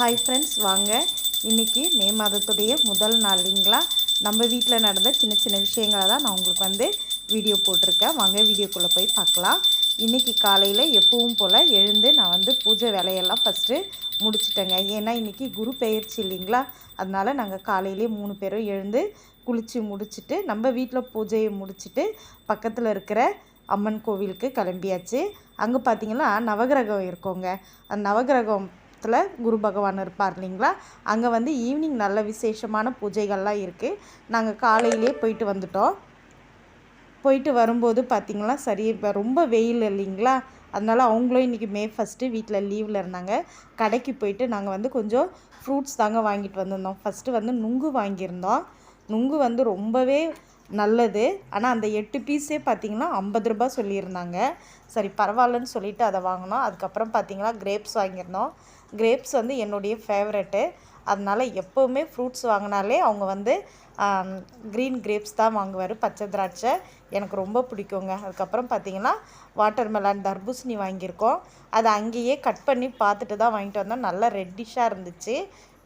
Hi friends வாங்க. இன்றைக்கி மே மாதத்துடைய முதல் நாளுங்களா நம்ம வீட்டில் நடந்த சின்ன சின்ன விஷயங்களை தான் நான் உங்களுக்கு வந்து வீடியோ போட்டிருக்கேன். வாங்க வீடியோக்குள்ளே போய் பார்க்கலாம். இன்றைக்கி காலையில் எப்பவும் போல் எழுந்து நான் வந்து பூஜை வேலையெல்லாம் ஃபஸ்ட்டு முடிச்சிட்டேங்க. ஏன்னா இன்றைக்கி குரு பெயர்ச்சி இல்லைங்களா? அதனால் நாங்கள் காலையிலே மூணு பேரும் எழுந்து குளித்து முடிச்சுட்டு நம்ம வீட்டில் பூஜையை முடிச்சுட்டு பக்கத்தில் இருக்கிற அம்மன் கோவிலுக்கு கிளம்பியாச்சு. அங்கே பார்த்தீங்கன்னா நவகிரகம் இருக்கோங்க. அந்த இடத்துல குரு பகவான் இருப்பார் இல்லைங்களா? அங்கே வந்து ஈவினிங் நல்ல விசேஷமான பூஜைகள்லாம் இருக்குது நாங்கள் காலையிலே போயிட்டு வந்துட்டோம். போயிட்டு வரும்போது பார்த்திங்களா சரி இப்போ ரொம்ப வெயில் இல்லைங்களா? அதனால் அவங்களும் இன்றைக்கி மே ஃபஸ்ட்டு வீட்டில் லீவில் இருந்தாங்க. கடைக்கு போயிட்டு நாங்கள் வந்து கொஞ்சம் ஃப்ரூட்ஸ் தாங்க வாங்கிட்டு வந்திருந்தோம். ஃபஸ்ட்டு வந்து நுங்கு வாங்கியிருந்தோம். நுங்கு வந்து ரொம்பவே நல்லது. ஆனால் அந்த எட்டு பீஸே பார்த்திங்கன்னா ஐம்பது ரூபா சொல்லியிருந்தாங்க. சரி பரவாயில்லன்னு சொல்லிவிட்டு அதை வாங்கினோம். அதுக்கப்புறம் பார்த்திங்கன்னா கிரேப்ஸ் வாங்கியிருந்தோம். கிரேப்ஸ் வந்து என்னுடைய ஃபேவரெட்டு அதனால் எப்போவுமே ஃப்ரூட்ஸ் வாங்கினாலே அவங்க வந்து க்ரீன் கிரேப்ஸ் தான் வாங்குவார் பச்சை திராட்சை. எனக்கு ரொம்ப பிடிக்குங்க. அதுக்கப்புறம் பார்த்திங்கன்னா வாட்டர் மெலான் தர்பூசணி வாங்கியிருக்கோம். அதை அங்கேயே கட் பண்ணி பார்த்துட்டு தான் வாங்கிட்டு வந்தோம். நல்லா ரெட்டிஷாக இருந்துச்சு.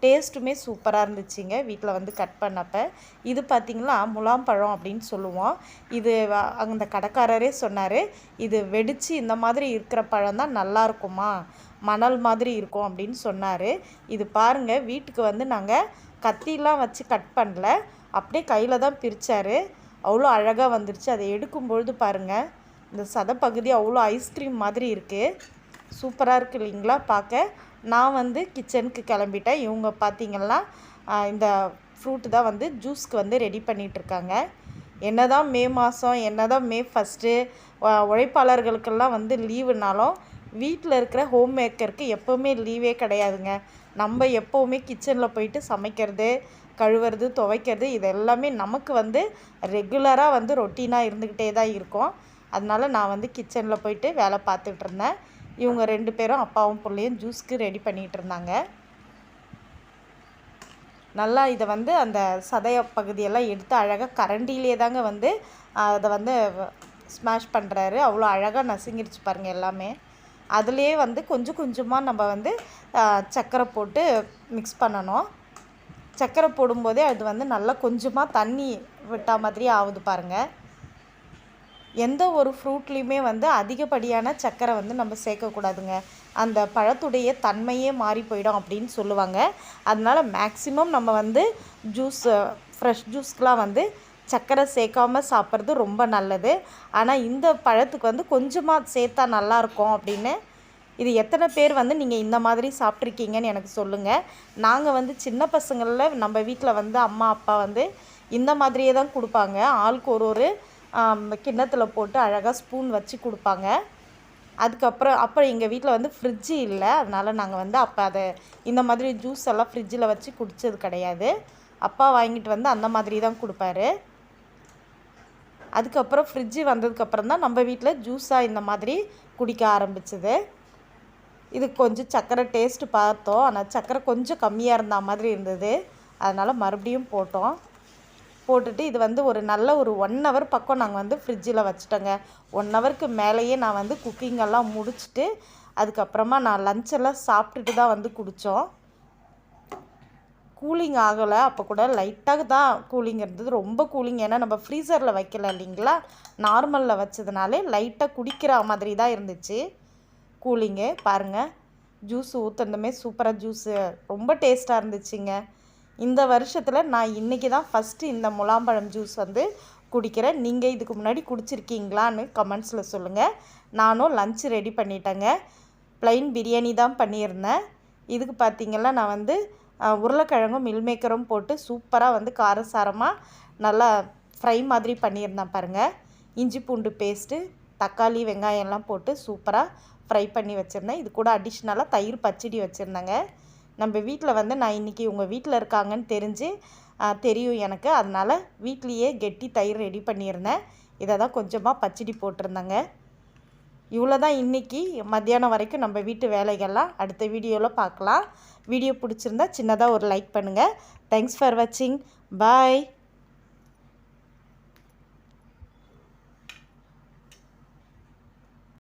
டேஸ்ட்டுமே சூப்பராக இருந்துச்சுங்க வீட்டில் வந்து கட் பண்ணப்போ. இது பார்த்திங்களா முலாம்பழம் அப்படின்னு சொல்லுவோம். இது அந்த கடைக்காரரே சொன்னார் இது வெடித்து இந்த மாதிரி இருக்கிற பழம் தான் நல்லாயிருக்குமா மணல் மாதிரி இருக்கும் அப்படின்னு சொன்னார். இது பாருங்கள் வீட்டுக்கு வந்து நாங்கள் கத்திலாம் வச்சு கட் பண்ணல அப்படியே கையில் தான் பிரித்தார் அவ்வளோ அழகாக வந்துருச்சு. அதை எடுக்கும்பொழுது பாருங்கள் இந்த சதப்பகுதி அவ்வளோ ஐஸ்கிரீம் மாதிரி இருக்குது சூப்பராக இருக்குது இல்லைங்களா? பார்க்க நான் வந்து கிச்சனுக்கு கிளம்பிட்டேன். இவங்க பார்த்திங்கன்னா இந்த ஃப்ரூட்டு தான் வந்து ஜூஸ்க்கு வந்து ரெடி பண்ணிகிட்ருக்காங்க என்ன தான் மே மாதம் என்ன தான் மே ஃபஸ்ட்டு உழைப்பாளர்களுக்கெல்லாம் வந்து லீவுனாலும் வீட்டில் இருக்கிற ஹோம் மேக்கருக்கு எப்போவுமே லீவே கிடையாதுங்க. நம்ம எப்போவுமே கிச்சனில் போயிட்டு சமைக்கிறது கழுவுறது துவைக்கிறது இது எல்லாமே நமக்கு வந்து ரெகுலராக வந்து ரொட்டீனாக இருந்துக்கிட்டே தான் இருக்கும். அதனால் நான் வந்து கிச்சனில் போயிட்டு வேலை பார்த்துட்ருந்தேன் இவங்க ரெண்டு பேரும் அப்பாவும் பிள்ளையும் ஜூஸ்க்கு ரெடி பண்ணிகிட்டு இருந்தாங்க. நல்லா இதை வந்து அந்த சதய பகுதியெல்லாம் எடுத்து அழகாக கரண்டியிலே தாங்க வந்து அதை வந்து ஸ்மாஷ் பண்ணுறாரு அவ்வளோ அழகாக நசுங்கிடுச்சு பாருங்கள் எல்லாமே. அதுலேயே வந்து கொஞ்சம் கொஞ்சமாக நம்ம வந்து சர்க்கரை போட்டு மிக்ஸ் பண்ணணும். சர்க்கரை போடும்போதே அது வந்து நல்லா கொஞ்சமாக தண்ணி விட்டா மாதிரி ஆகுது பாருங்கள் எந்த ஒரு ஃப்ரூட்லேயுமே வந்து அதிகப்படியான சர்க்கரை வந்து நம்ம சேர்க்கக்கூடாதுங்க. அந்த பழத்துடைய தன்மையே மாறி போயிடும் அப்படின்னு சொல்லுவாங்க. அதனால் மேக்ஸிமம் நம்ம வந்து ஜூஸ் ஃப்ரெஷ் ஜூஸ்க்கெலாம் வந்து சர்க்கரை சேர்க்காம சாப்பிட்றது ரொம்ப நல்லது. ஆனால் இந்த பழத்துக்கு வந்து கொஞ்சமாக சேர்த்தா நல்லாயிருக்கும் அப்படின்னு இது எத்தனை பேர் வந்து நீங்கள் இந்த மாதிரி சாப்பிட்ருக்கீங்கன்னு எனக்கு சொல்லுங்கள் நாங்கள் வந்து சின்ன பசங்களில் நம்ம வீட்டில் வந்து அம்மா அப்பா வந்து இந்த மாதிரியே தான் கொடுப்பாங்க. ஆளுக்கு ஒரு ஒரு கிண்ணத்தில் போட்டு அழகாக ஸ்பூன் வச்சு கொடுப்பாங்க. அதுக்கப்புறம் அப்புறம் எங்கள் வீட்டில் வந்து ஃப்ரிட்ஜு இல்லை. அதனால் நாங்கள் வந்து அப்போ அதை இந்த மாதிரி ஜூஸ் எல்லாம் ஃப்ரிட்ஜில் வச்சு குடித்தது கிடையாது. அப்பா வாங்கிட்டு வந்து அந்த மாதிரி தான் கொடுப்பாரு. அதுக்கப்புறம் ஃப்ரிட்ஜு வந்ததுக்கப்புறம் தான் நம்ம வீட்டில் ஜூஸாக இந்த மாதிரி குடிக்க ஆரம்பிச்சது. இது கொஞ்சம் சர்க்கரை டேஸ்ட்டு பார்த்தோம். ஆனால் சர்க்கரை கொஞ்சம் கம்மியாக இருந்த மாதிரி இருந்தது. அதனால் மறுபடியும் போட்டோம். போட்டுட்டு இது வந்து ஒரு நல்ல ஒரு ஒன் ஹவர் பக்கம் நாங்கள் வந்து ஃப்ரிட்ஜில் வச்சுட்டோங்க. ஒன் ஹவருக்கு மேலேயே நான் வந்து குக்கிங்கெல்லாம் முடிச்சுட்டு அதுக்கப்புறமா நான் லஞ்செல்லாம் சாப்பிட்டுட்டு தான் வந்து குடித்தோம் கூலிங் ஆகலை. அப்போ கூட லைட்டாக தான் கூலிங் இருந்தது. ரொம்ப கூலிங் ஏன்னா நம்ம ஃப்ரீசரில் வைக்கல இல்லைங்களா? நார்மலில் வச்சதுனாலே லைட்டாக குடிக்கிற மாதிரி தான் இருந்துச்சு. கூலிங்கு பாருங்கள் ஜூஸ் ஊற்றுனதுமே சூப்பராக ஜூஸு ரொம்ப டேஸ்ட்டாக இருந்துச்சுங்க. இந்த வருஷத்தில் நான் இன்றைக்கி தான் ஃபஸ்ட்டு இந்த முலாம்பழம் ஜூஸ் வந்து குடிக்கிறேன். நீங்கள் இதுக்கு முன்னாடி குடிச்சிருக்கீங்களான்னு கமெண்ட்ஸில் சொல்லுங்கள் நானும் லஞ்ச் ரெடி பண்ணிட்டேங்க. ப்ளைன் பிரியாணி தான் பண்ணியிருந்தேன். இதுக்கு பார்த்திங்கன்னா நான் வந்து உருளைக்கிழங்கும் மில்மேக்கரும் போட்டு சூப்பராக வந்து காரசாரமாக நல்லா ஃப்ரை மாதிரி பண்ணியிருந்தேன் பாருங்கள் இஞ்சி பூண்டு பேஸ்ட்டு தக்காளி வெங்காயம்லாம் போட்டு சூப்பராக ஃப்ரை பண்ணி வச்சுருந்தேன். இது கூட அடிஷ்னலாக தயிர் பச்சடி வச்சுருந்தேங்க. நம்ம வீட்டில் வந்து நான் இன்றைக்கி உங்கள் வீட்டில் இருக்காங்கன்னு தெரிஞ்சு தெரியும் எனக்கு. அதனால் வீட்லேயே கெட்டி தயிர் ரெடி பண்ணியிருந்தேன். இதை தான் கொஞ்சமாக பச்சடி போட்டிருந்தேங்க. இவ்வளோ தான் இன்றைக்கி மத்தியானம் வரைக்கும் நம்ம வீட்டு வேலைகள்லாம் அடுத்த வீடியோவில் பார்க்கலாம். வீடியோ பிடிச்சிருந்தா சின்னதாக ஒரு லைக் பண்ணுங்கள் தேங்க்ஸ் ஃபார் வாட்சிங் பாய்